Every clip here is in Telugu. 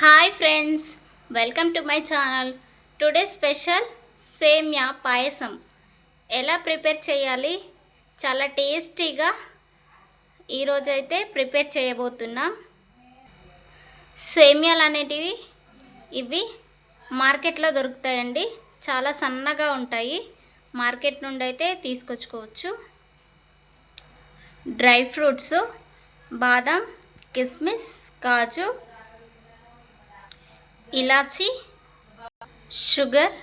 Hi friends welcome to my channel today special semiya payasam. ఎలా ప్రిపేర్ చేయాలి? చాలా టేస్టీగా ఈరోజైతే ప్రిపేర్ చేయబోతున్నాం. సేమ్యాలు అనేటివి ఇవి మార్కెట్లో దొరుకుతాయండి. చాలా సన్నగా ఉంటాయి. మార్కెట్ నుండి అయితే తీసుకొచ్చుకోవచ్చు. డ్రై ఫ్రూట్స్ బాదం కిస్మిస్ కాజు ఇలాచి షుగర్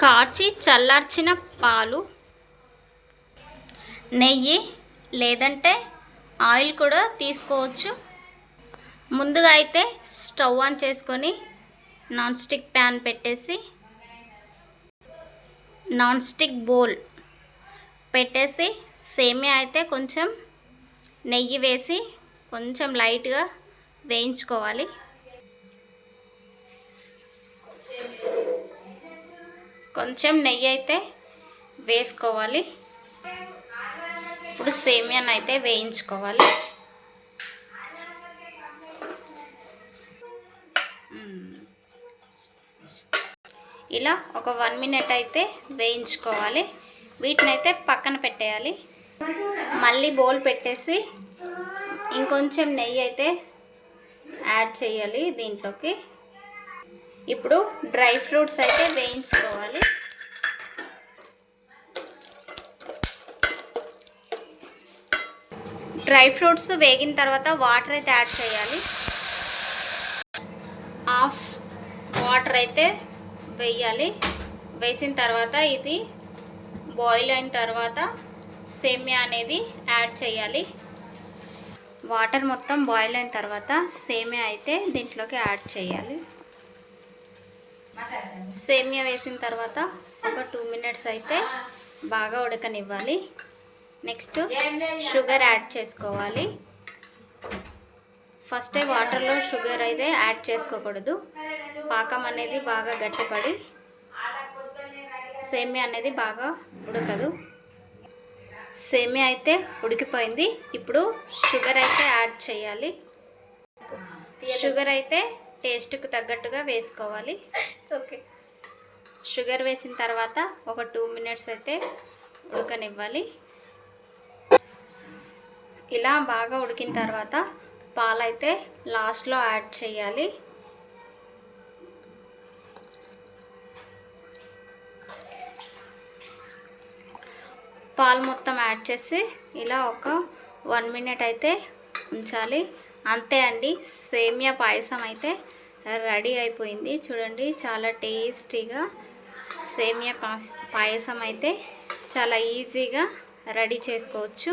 కాచి చల్లార్చిన పాలు నెయ్యి లేదంటే ఆయిల్ కూడా తీసుకోవచ్చు. ముందుగా అయితే స్టవ్ ఆన్ చేసుకొని నాన్ స్టిక్ ప్యాన్ పెట్టేసి నాన్ స్టిక్ బౌల్ పెట్టేసి సేమియా అయితే కొంచెం నెయ్యి వేసి కొంచెం లైట్గా వేయించుకోవాలి. కొంచెం నెయ్యి అయితే వేసుకోవాలి. ఇప్పుడు సేమియాని అయితే వేయించుకోవాలి. ఇలా ఒక వన్ మినిట్ అయితే వేయించుకోవాలి. వీటిని అయితే పక్కన పెట్టేయాలి. మళ్ళీ బౌల్ పెట్టేసి ఇంకొంచెం నెయ్యి అయితే యాడ్ చేయాలి దీంట్లోకి. ఇప్పుడు డ్రై ఫ్రూట్స్ అయితే వేయించుకోవాలి. డ్రై ఫ్రూట్స్ వేగిన తర్వాత వాటర్ అయితే యాడ్ చేయాలి. హాఫ్ వాటర్ అయితే వేయాలి. వేసిన తర్వాత ఇది బాయిల్ అయిన తర్వాత సేమియా అనేది యాడ్ చేయాలి. వాటర్ మొత్తం బాయిల్ అయిన తర్వాత సేమియా అయితే దీంట్లోకి యాడ్ చేయాలి. సేమియా వేసిన తర్వాత ఒక టూ మినిట్స్ అయితే బాగా ఉడకనివ్వాలి. నెక్స్ట్ షుగర్ యాడ్ చేసుకోవాలి. ఫస్ట్ వాటర్లో షుగర్ అయితే యాడ్ చేసుకోకూడదు. పాకం అనేది బాగా గట్టిపడి సేమియా అనేది బాగా ఉడకదు. సేమియా అయితే ఉడికిపోయింది. ఇప్పుడు షుగర్ అయితే యాడ్ చేయాలి. షుగర్ అయితే టేస్ట్కి తగ్గట్టుగా వేసుకోవాలి. ఓకే. షుగర్ వేసిన తర్వాత ఒక టూ మినిట్స్ అయితే ఉడకనివ్వాలి. ఇలా బాగా ఉడికిన తర్వాత పాలైతే లాస్ట్లో యాడ్ చేయాలి. పాలు మొత్తం యాడ్ చేసి ఇలా ఒక వన్ మినిట్ అయితే ఉంచాలి. అంతే అండి సేమియా పాయసం అయితే రెడీ అయిపోయింది. చూడండి చాలా టేస్టీగా సేమియా పాయసం అయితే చాలా ఈజీగా రెడీ చేసుకోవచ్చు.